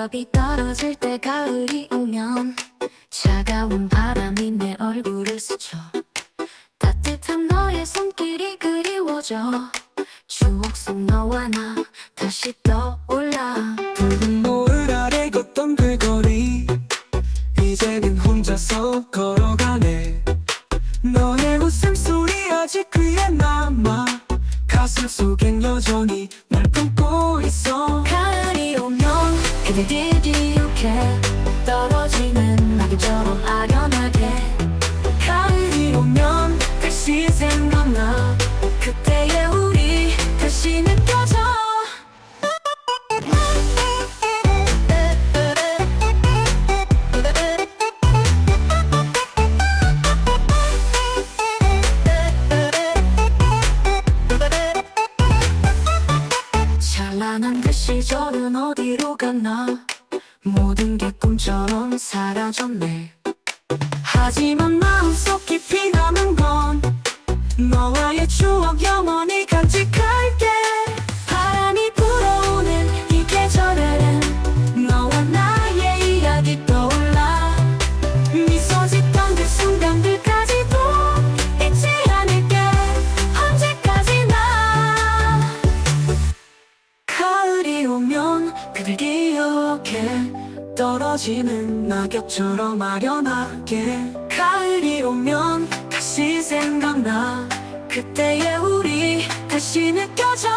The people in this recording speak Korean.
낙엽이 떨어질 때 가을이 오면 차가운 바람이 내 얼굴을 스쳐 따뜻한 너의 손길이 그리워져 추억 속 너와 나 다시 떠올라 붉은 노을 아래 걷던 그 거리 이제는 혼자서 걸어가네 너의 웃음소리 아직 귀에 남아 가슴 속엔 여전히 날 품고 있어 떨어지는 낙엽처럼 아련 시절은 어디로 갔나? 모든 게 꿈처럼 사라졌네. 하지만 마음속 깊이 남은 건 너와의 추억 영원히 오면 그들 기억해. 떨어지는 낙엽처럼 아련하게. 가을이 오면 다시 생각나. 그때의 우리 다시 느껴져